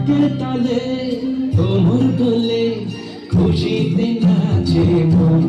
ঢাকের তালে কোমর দোলে খুশিতে নাচে মন।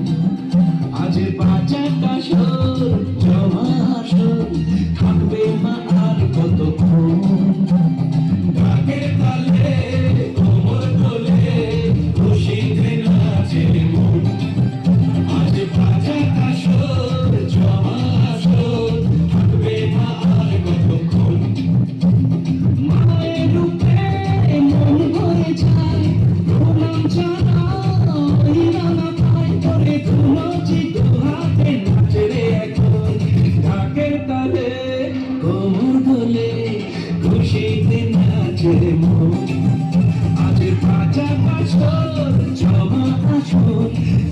আজের পাঁচা বছর ছমা বছর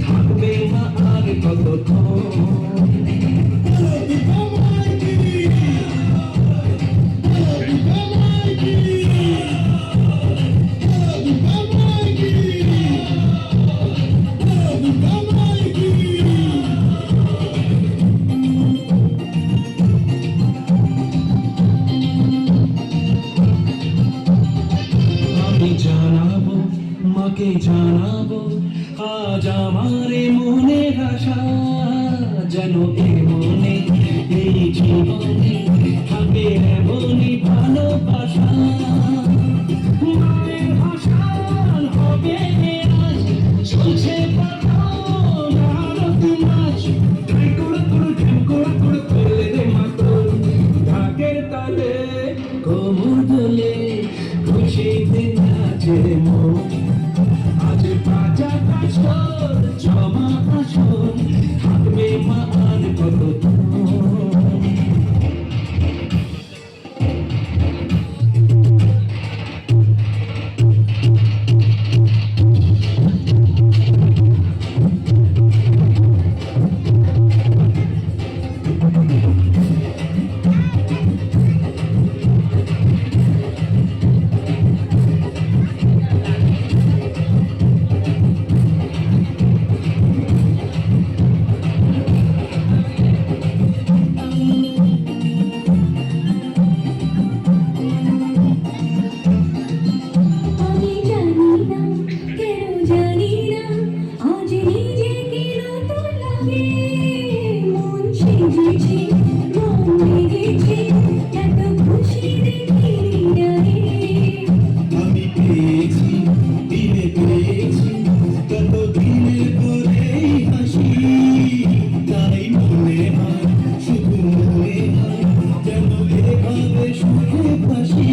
থাকবে না আর কতক্ষণ? মাকে জানাব মাকে জানাব, আজ আমার মনে আশা যেন এ মনে এই জীবনে থাকে এমনই ভালোবাসা মায়ের ভাষা Thank you. cielo push me.